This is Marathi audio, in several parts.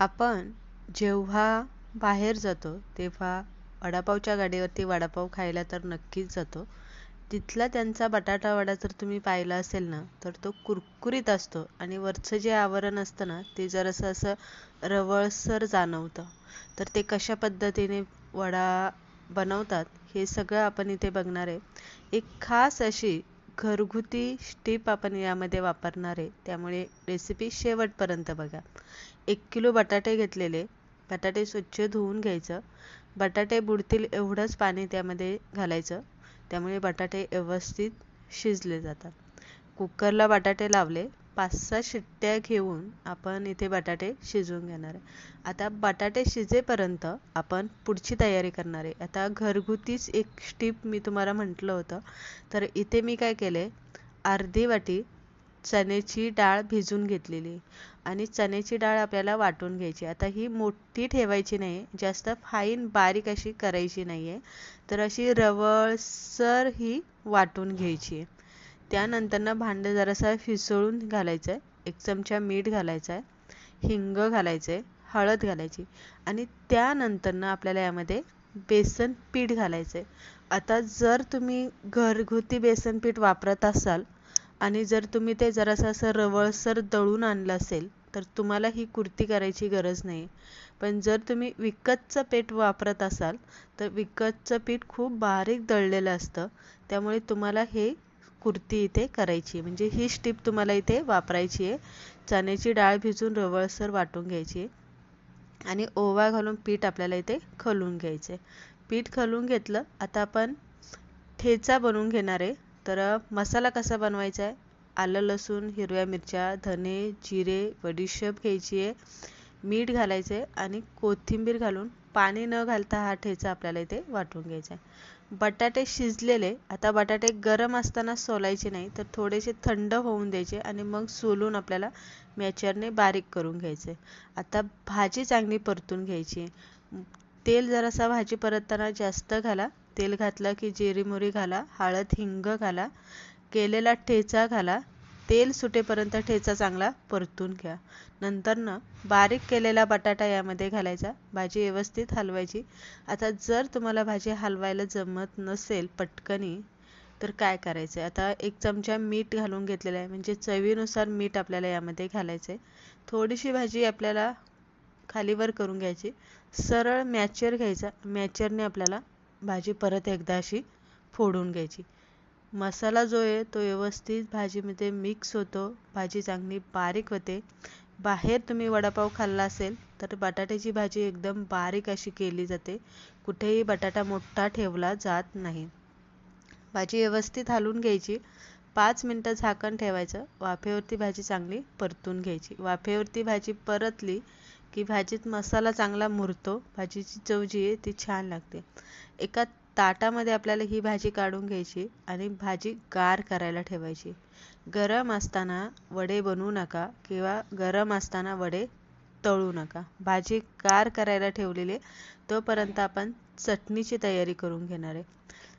आपण जेव्हा बाहेर जातो तेव्हा वडापावच्या गाडीवरती वडापाव खायला तर नक्कीच जातो. तिथला त्यांचा बटाटा वडा जर तुम्ही पाहिला असेल ना तर तो कुरकुरीत असतो आणि वरचं जे आवरण असतं ना ते जरासं असं रवळसर जाणवतं. तर ते कशा पद्धतीने वडा बनवतात हे सगळं आपण इथे बघणार आहे. एक खास अशी घरगुती स्टीप आपण यामध्ये वापरणार आहे. त्यामुळे रेसिपी शेवटपर्यंत बघा. एक किलो बटाटे घेतलेले. बटाटे स्वच्छ धुवून घ्यायचं. बटाटे बुडतील एवढंच पाणी त्यामध्ये घालायचं. त्यामुळे बटाटे व्यवस्थित शिजले जातात. कुकरला बटाटे लावले. पाच सहा शिट्ट्या घेऊन आपण इथे बटाटे शिजवून घेणार आहे. आता बटाटे शिजेपर्यंत आपण पुढची तयारी करणार आहे. आता घरगुतीच एक स्टीप मी तुम्हाला म्हटलं होतं. तर इथे मी काय केले अर्धी वाटी चण्याची डाळ भिजून घेतलेली आणि चण्याची डाळ आपल्याला वाटून घ्यायची. आता ही मोठी ठेवायची नाही जास्त फाईन बारीक अशी करायची नाही आहे तर अशी रवळसर ही वाटून घ्यायची. त्यानंतर त्यानंतरनं भांडं जरासं फिसळून घालायचं आहे एक चमचा मीठ घालायचा आहे हिंग घालायचं आहे हळद घालायची. आणि त्यानंतरनं आपल्याला यामध्ये बेसन पीठ घालायचं आहे आता जर तुम्ही घरगुती बेसन पीठ वापरत असाल आणि जर तुम्ही ते जरासं असं रवळसर दळून आणलं असेल तर तुम्हाला ही कुर्ती करायची गरज नाही पण जर तुम्ही विकतचं पीठ वापरत असाल तर विकतचं पीठ खूप बारीक दळलेलं असतं. त्यामुळे तुम्हाला हे कुर्ती इथे करायची म्हणजे ही स्टीप तुम्हाला इथे वापरायची आहे. चण्याची डाळ भिजून रवळसर वाटून घ्यायची आणि ओवा घालून पीठ आपल्याला इथे खलून घ्यायचे पीठ खलून घेतलं आता आपण ठेचा बनवून घेणार आहे. तर मसाला कसा बनवायचा आहे? आलं लसूण हिरव्या मिरच्या धने जिरे बडीशेप घ्यायची आहे. मीठ घालायचे आणि कोथिंबीर घालून पाणी न घालता हा ठेचा आपल्याला इथे वाटून घ्यायचा आहे. बटाटे शिजलेले आता बटाटे गरम असताना सोलायचे नाही तर थोडेसे थंड होऊन द्यायचे आणि मग सोलून आपल्याला मॅचरने बारीक करून घ्यायचे. आता भाजी चांगली परतून घ्यायची. तेल जरासा भाजी परतताना जास्त घाला. तेल घातलं की जिरीमुरी घाला हळद हिंग घाला केलेला ठेचा घाला. तेल सुटेपर्यंत ठेचा चांगला परतून घ्या. नंतरनं बारीक केलेला बटाटा यामध्ये घालायचा. भाजी व्यवस्थित हलवायची. आता जर तुम्हाला भाजी हलवायला जमत नसेल पटकनी तर काय करायचं आता एक चमचा मीठ घालून घेतलेला आहे. म्हणजे चवीनुसार मीठ आपल्याला यामध्ये घालायचं आहे थोडीशी भाजी आपल्याला खालीवर करून घ्यायची. सरळ मॅचर घ्यायचा. मॅचरने आपल्याला भाजी परत एकदा अशी फोडून घ्यायची. मसाला जो आहे तो व्यवस्थित भाजीमध्ये मिक्स होतो. भाजी चांगली बारीक होते. बाहेर तुम्ही वडापाव खाल्ला असेल तर बटाट्याची भाजी एकदम बारीक अशी केली जाते. कुठेही बटाटा मोठा ठेवला जात नाही. भाजी व्यवस्थित हलवून घ्यायची. पाच मिनटं झाकण ठेवायचं. वाफेवरती भाजी चांगली परतून घ्यायची. वाफेवरती भाजी परतली की भाजीत मसाला चांगला मुरतो. भाजीची चव जी आहे ती छान लागते. एका ताटामध्ये आपल्याला ही भाजी काढून घ्यायची आणि भाजी गार करायला ठेवायची. गरम असताना वडे बनवू नका किंवा गरम असताना वडे तळू नका. भाजी गार करायला ठेवलेली तोपर्यंत आपण चटणीची तयारी करून घेणार आहे.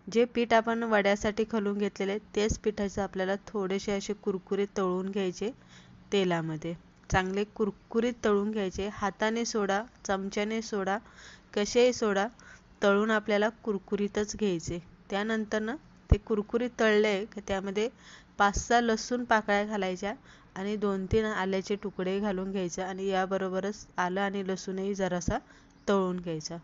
जे पीठ आपण वड्यासाठी खलून घेतलेले तेच पिठाचं आपल्याला थोडेसे असे कुरकुरीत तळून घ्यायचे तेलामध्ये. चांगले कुरकुरीत तळून घ्यायचे. हाताने सोडा चमच्याने सोडा कसेही सोडा. तळून आपल्याला कुरकुरीतच घ्यायचे. त्यानंतरनं ते कुरकुरीत तळले की त्यामध्ये पाच सहा लसूण पाकळ्या घालायच्या आणि दोन तीन आल्याचे तुकडे घालून घ्यायचे आणि याबरोबरच आलं आणि लसूणही जरासा तळून घ्यायचा.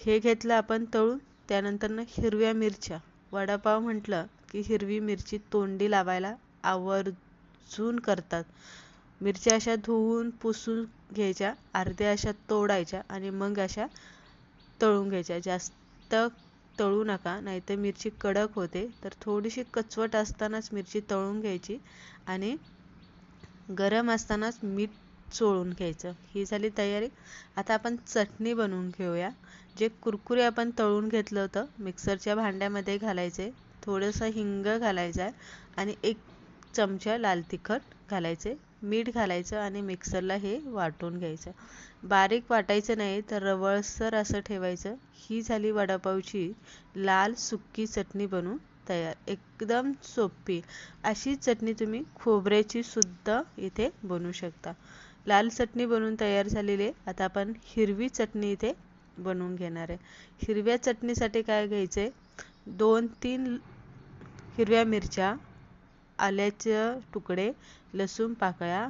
हे घेतलं आपण तळून त्यानंतरनं हिरव्या मिरच्या. वडापाव म्हटलं की हिरवी मिरची तोंडी लावायला आवर्जून करतात. मिरच्या अशा धुवून पुसून घ्यायच्या अर्ध्या अशा तोडायच्या आणि मग अशा तळून घ्यायच्या जास्त तळू नका नाहीतर मिरची कडक होते. तर थोडीशी कचवट असतानाच मिरची तळून घ्यायची आणि गरम असतानाच मीठ चोळून घ्यायचं. ही झाली तयारी. आता आपण चटणी बनवून घेऊया. जे कुरकुरे आपण तळून घेतलं होतं मिक्सरच्या भांड्यामध्ये घालायचे. थोडंसं हिंग घालायचं आहे आणि एक चमचा लाल तिखट घालायचे मीठ घालायचं आणि मिक्सरला हे वाटून घ्यायचं. बारीक वाटायचं नाही तर रवळसर असं ठेवायचं. ही झाली वडापावची लाल सुक्की चटणी बनवून तयार. एकदम सोपी. अशी चटणी तुम्ही खोबऱ्याची सुद्धा इथे बनवू शकता. लाल चटणी बनवून तयार झालेली आहे. आता आपण हिरवी चटणी इथे बनवून घेणार आहे. हिरव्या चटणीसाठी काय घ्यायचं आहे दोन तीन हिरव्या मिरच्या आल्याचे तुकडे लसूण पाकळ्या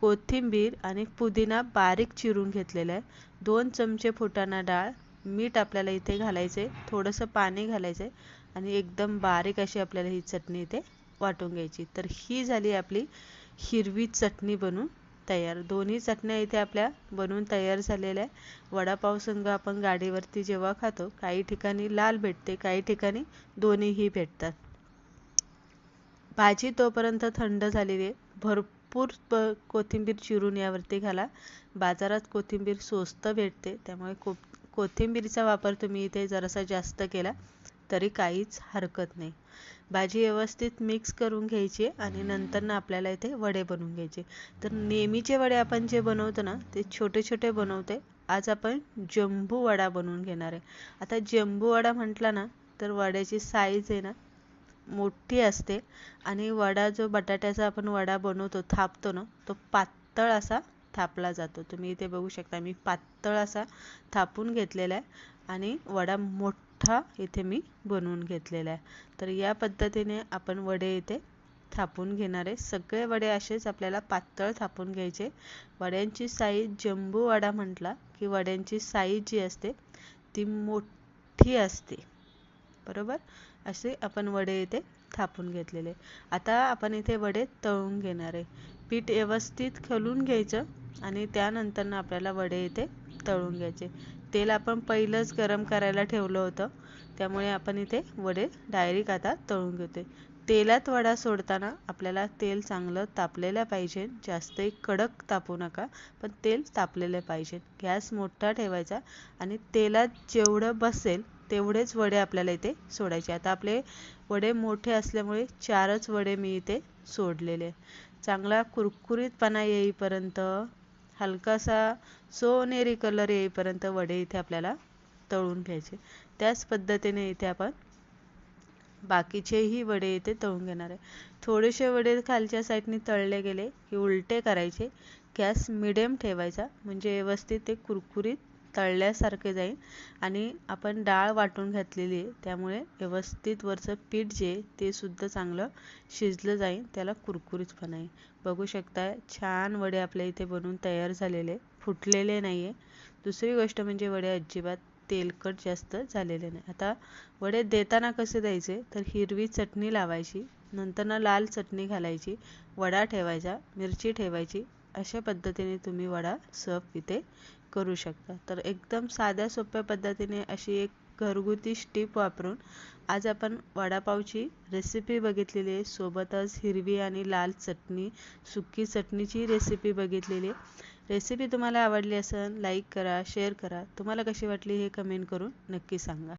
कोथिंबीर आणि पुदिना बारीक चिरून घेतलेला आहे दोन चमचे फुटाणा डाळ मीठ आपल्याला इथे घालायचे थोडंसं पाणी घालायचं आहे आणि एकदम बारीक अशी आपल्याला ही चटणी इथे वाटून घ्यायची. तर ही झाली आपली हिरवी चटणी बनून तयार. दोन्ही चटण्या इथे आपल्या बनवून तयार झालेल्या. आहे वडापाव संघ आपण गाडीवरती जेव्हा खातो काही ठिकाणी लाल भेटते काही ठिकाणी दोन्हीही भेटतात. भाजी तोपर्यंत थंड झालेली आहे भरपूर प कोथिंबीर चिरून यावरती घाला. बाजारात कोथिंबीर स्वस्त भेटते त्यामुळे को कोथिंबीरचा वापर तुम्ही इथे जरासा जास्त केला तरी काहीच हरकत नाही. भाजी व्यवस्थित मिक्स करून घ्यायची आणि नंतर ना आपल्याला इथे वडे बनवून घ्यायचे. तर नेहमीचे वडे आपण जे बनवतो ना ते छोटे छोटे बनवते. आज आपण जंबू वडा बनवून घेणार आहे. आता जंबू वडा म्हटला ना तर वड्याची साईज आहे ना मोठी असते. आणि वडा जो बटाट्याचा आपण वडा बनवतो थापतो ना तो पातळ असा थापला जातो. तुम्ही इथे बघू शकता मी पातळ असा थापून घेतलेला आहे. आणि वडा मोठा इथे मी बनवून घेतलेला आहे. तर या पद्धतीने आपण वडे इथे थापून घेणार आहे. सगळे वडे असेच आपल्याला पातळ थापून घ्यायचे. वड्यांची साईज जंबू वडा म्हटला की वड्यांची साईज जी असते ती मोठी असते. बरोबर? असे आपण वडे इथे थापून घेतलेले. आता आपण इथे वडे तळून घेणार आहे. पीठ व्यवस्थित खलून घ्यायचं आणि त्यानंतर आपल्याला वडे इथे तळून घ्यायचे. तेल आपण पहिलंच गरम करायला ठेवलं होतं. त्यामुळे आपण इथे वडे डायरेक्ट आता तळून घेतोय. तेलात वडा सोडताना आपल्याला तेल चांगलं तापलेलं पाहिजे. जास्तही कडक तापू नका पण तेल तापलेलं पाहिजे. गॅस मोठा ठेवायचा आणि तेलात जेवढं बसेल तेवढेच वडे आपल्याला इथे सोडायचे. आता आपले वडे मोठे असल्यामुळे चारच वडे मी इथे सोडलेले. चांगला कुरकुरीतपणा येईपर्यंत हलकासा सोनेरी कलर येईपर्यंत वडे इथे आपल्याला तळून घ्यायचे. त्याच पद्धतीने इथे आपण बाकीचेही वडे इथे तळून घेणार आहे. थोडेसे वडे खालच्या साईडने तळले गेले की उलटे करायचे. गॅस मिडियम ठेवायचा. म्हणजे व्यवस्थित ते कुरकुरीत तळल्यासारखे जाईल. आणि आपण डाळ वाटून घातलेली आहे त्यामुळे व्यवस्थित वरचं पीठ जे ते सुद्धा चांगलं शिजलं जाईल. त्याला कुरकुरीतपणा येईल बघू शकता छान वडे आपल्या इथे बनवून तयार झालेले फुटलेले नाही आहे दुसरी गोष्ट म्हणजे वडे अजिबात तेलकट जास्त झालेले नाही. आता वडे देताना कसे द्यायचे? तर हिरवी चटणी लावायची नंतर ना लाल चटणी घालायची वडा ठेवायचा मिरची ठेवायची. अशा पद्धतीने तुम्ही वडा सर्व इथे करू शकता. तर एकदम साध्या सोप्या पद्धतीने अशी एक घरगुती स्टीप वापरून आज आपण वडापावची रेसिपी बघितलेली आहे. सोबतच हिरवी आणि लाल चटणी सुकी चटणीची रेसिपी बघितलेली आहे. रेसिपी तुम्हाला आवडली असेल लाईक करा शेअर करा. तुम्हाला कशी वाटली हे कमेंट करून नक्की सांगा.